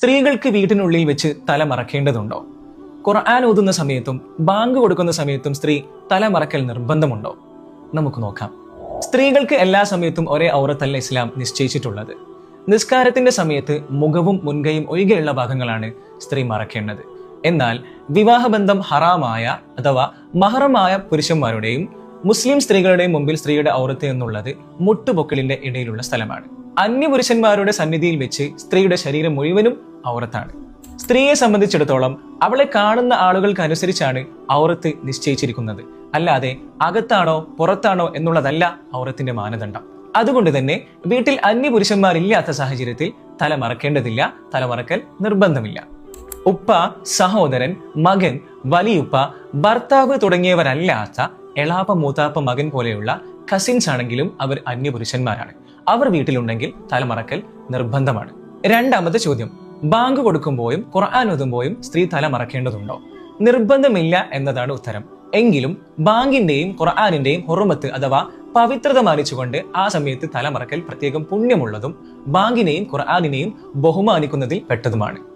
സ്ത്രീകൾക്ക് വീട്ടിനുള്ളിൽ വെച്ച് തല മറക്കേണ്ടതുണ്ടോ? ഖുർആൻ ഓതുന്ന സമയത്തും ബാങ്ക് കൊടുക്കുന്ന സമയത്തും സ്ത്രീ തല മറക്കൽ നിർബന്ധമുണ്ടോ? നമുക്ക് നോക്കാം. സ്ത്രീകൾക്ക് എല്ലാ സമയത്തും ഒരേ ഔറത്തല്ല ഇസ്ലാം നിശ്ചയിച്ചിട്ടുള്ളത്. നിസ്കാരത്തിന്റെ സമയത്ത് മുഖവും മുൻകൈയും ഒഴികെയുള്ള ഭാഗങ്ങളാണ് സ്ത്രീ മറക്കേണ്ടത്. എന്നാൽ വിവാഹബന്ധം ഹറാമായ അഥവാ മഹറമായ പുരുഷന്മാരുടെയും മുസ്ലിം സ്ത്രീകളുടെയും മുമ്പിൽ സ്ത്രീയുടെ ഔറത്ത് എന്നുള്ളത് മുട്ടുപൊക്കലിന്റെ ഇടയിലുള്ള സ്ഥലമാണ്. അന്യപുരുഷന്മാരുടെ സന്നിധിയിൽ വെച്ച് സ്ത്രീയുടെ ശരീരം മുഴുവനും ഔറത്താണ്. സ്ത്രീയെ സംബന്ധിച്ചിടത്തോളം അവളെ കാണുന്ന ആളുകൾക്ക് അനുസരിച്ചാണ് ഔറത്ത് നിശ്ചയിച്ചിരിക്കുന്നത്. അല്ലാതെ അകത്താണോ പുറത്താണോ എന്നുള്ളതല്ല ഔറത്തിന്റെ മാനദണ്ഡം. അതുകൊണ്ട് തന്നെ വീട്ടിൽ അന്യപുരുഷന്മാരില്ലാത്ത സാഹചര്യത്തിൽ തല മറക്കേണ്ടതില്ല തല മറക്കൽ നിർബന്ധമില്ല. ഉപ്പ സഹോദരൻ മകൻ വലിയുപ്പ ഭർത്താവ് തുടങ്ങിയവരല്ലാത്ത എളാപ്പ മൂത്താപ്പ മകൻ പോലെയുള്ള കസിൻസ് ആണെങ്കിലും അവർ അന്യപുരുഷന്മാരാണ്. അവർ വീട്ടിലുണ്ടെങ്കിൽ തലമറക്കൽ നിർബന്ധമാണ്. രണ്ടാമത്തെ ചോദ്യം. ബാങ്ക് കൊടുക്കുമ്പോഴും ഖുർആൻ ഓതുമ്പോഴും സ്ത്രീ തല മറക്കേണ്ടതുണ്ടോ? നിർബന്ധമില്ല എന്നതാണ് ഉത്തരം. എങ്കിലും ബാങ്കിന്റെയും ഖുർആാനിന്റെയും ഹുറുമത്ത് അഥവാ പവിത്രത മാനിച്ചുകൊണ്ട് ആ സമയത്ത് തലമറക്കൽ പ്രത്യേകം പുണ്യമുള്ളതും ബാങ്കിനെയും ഖുർആാനിനെയും ബഹുമാനിക്കുന്നതിൽ പെട്ടതുമാണ്.